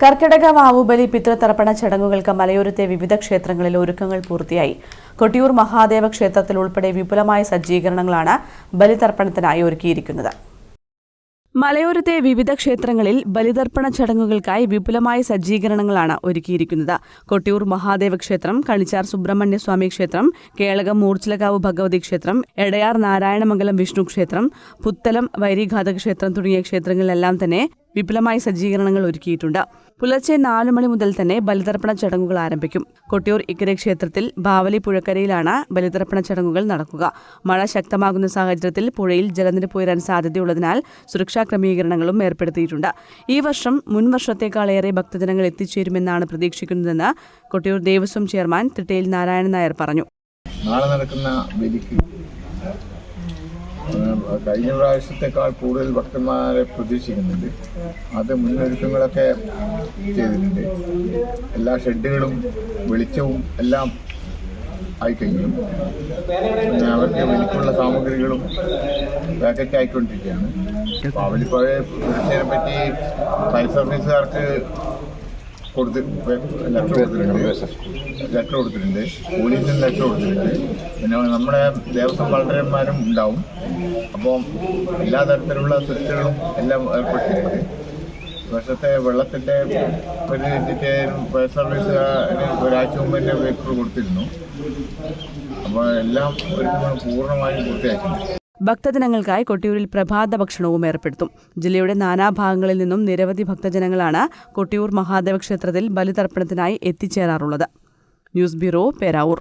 കർക്കിടക വാവുബലി പിതൃതർപ്പണ ചടങ്ങുകൾക്ക് മലയോരത്തെ വിവിധ ക്ഷേത്രങ്ങളിൽ ഒരുക്കങ്ങൾ പൂർത്തിയായി. കൊട്ടിയൂർ മഹാദേവ ക്ഷേത്രത്തിൽ ഉൾപ്പെടെ വിപുലമായ സജ്ജീകരണങ്ങളാണ് ബലിതർപ്പണത്തിനായി ഒരുക്കിയിരിക്കുന്നത്. മലയോരത്തെ വിവിധ ക്ഷേത്രങ്ങളിൽ ബലിതർപ്പണ ചടങ്ങുകൾക്കായി വിപുലമായ സജ്ജീകരണങ്ങളാണ് ഒരുക്കിയിരിക്കുന്നത്. കൊട്ടിയൂർ മഹാദേവ ക്ഷേത്രം കണിച്ചാർ സുബ്രഹ്മണ്യസ്വാമി ക്ഷേത്രം കേളകം മൂർച്ചിലകാവ് ഭഗവതി ക്ഷേത്രം എടയാർ നാരായണമംഗലം വിഷ്ണു ക്ഷേത്രം പുത്തലം വൈരിഘാതക ക്ഷേത്രം തുടങ്ങിയ ക്ഷേത്രങ്ങളിലെല്ലാം തന്നെ വിപുലമായ സജ്ജീകരണങ്ങൾ ഒരുക്കിയിട്ടുണ്ട്. പുലർച്ചെ നാലു മണി മുതൽ തന്നെ ബലിതർപ്പണ ചടങ്ങുകൾ ആരംഭിക്കും. കൊട്ടിയൂർ ഇക്കര ക്ഷേത്രത്തിൽ ബാവലി പുഴക്കരയിലാണ് ബലിതർപ്പണ ചടങ്ങുകൾ നടക്കുക. മഴ ശക്തമാകുന്ന സാഹചര്യത്തിൽ പുഴയിൽ ജലനിരപ്പ് ഉയരാൻ സാധ്യതയുള്ളതിനാൽ സുരക്ഷാ ക്രമീകരണങ്ങളും ഏർപ്പെടുത്തിയിട്ടുണ്ട്. ഈ വർഷം മുൻ വർഷത്തേക്കാളേറെ ഭക്തജനങ്ങൾ എത്തിച്ചേരുമെന്നാണ് പ്രതീക്ഷിക്കുന്നതെന്ന് കൊട്ടിയൂർ ദേവസ്വം ചെയർമാൻ തിട്ടയിൽ നാരായണൻ നായർ പറഞ്ഞു. നാളെ നടക്കുന്ന കഴിഞ്ഞ പ്രാവശ്യത്തെക്കാൾ കൂടുതൽ ഭക്തന്മാരെ പ്രതീക്ഷിക്കുന്നുണ്ട്. അത് മുന്നൊരുക്കങ്ങളൊക്കെ ചെയ്തിട്ടുണ്ട്. എല്ലാ ഷെഡുകളും വെളിച്ചവും എല്ലാം ആയിക്കഴിഞ്ഞു. അവർക്ക് ബലിക്കുള്ള സാമഗ്രികളും പാക്കറ്റ് ആയിക്കൊണ്ടിരിക്കുകയാണ് സുരക്ഷയെ പറ്റി ഫയർ സർവീസുകാർക്ക് ലെറ്റർ കൊടുത്തിട്ടുണ്ട്. പോലീസിന് ലെറ്റർ കൊടുത്തിട്ടുണ്ട്. പിന്നെ നമ്മുടെ ദേവസ്വം വളരെമാരും ഉണ്ടാവും. അപ്പോൾ എല്ലാ തരത്തിലുള്ള സുരക്ഷകളും എല്ലാം ഏർപ്പെടുത്തിയിട്ടുണ്ട്. വർഷത്തെ വെള്ളത്തിന്റെ ഒരു ഫയർ സർവീസ് ഒരാഴ്ച മുമ്പ് തന്നെ പേപ്പർ കൊടുത്തിരുന്നു. അപ്പോൾ എല്ലാം ഒരു പൂർണമായും പൂർത്തിയാക്കിയിട്ടുണ്ട് ഭക്തജനങ്ങൾക്കായി കൊട്ടിയൂരിൽ പ്രഭാത ഭക്ഷണവും ഏർപ്പെടുത്തും. ജില്ലയുടെ നാനാഭാഗങ്ങളിൽ നിന്നും നിരവധി ഭക്തജനങ്ങളാണ് കൊട്ടിയൂർ മഹാദേവ ക്ഷേത്രത്തിൽ ബലിതർപ്പണത്തിനായി എത്തിച്ചേരാറുള്ളത്. News bureau Peravoor.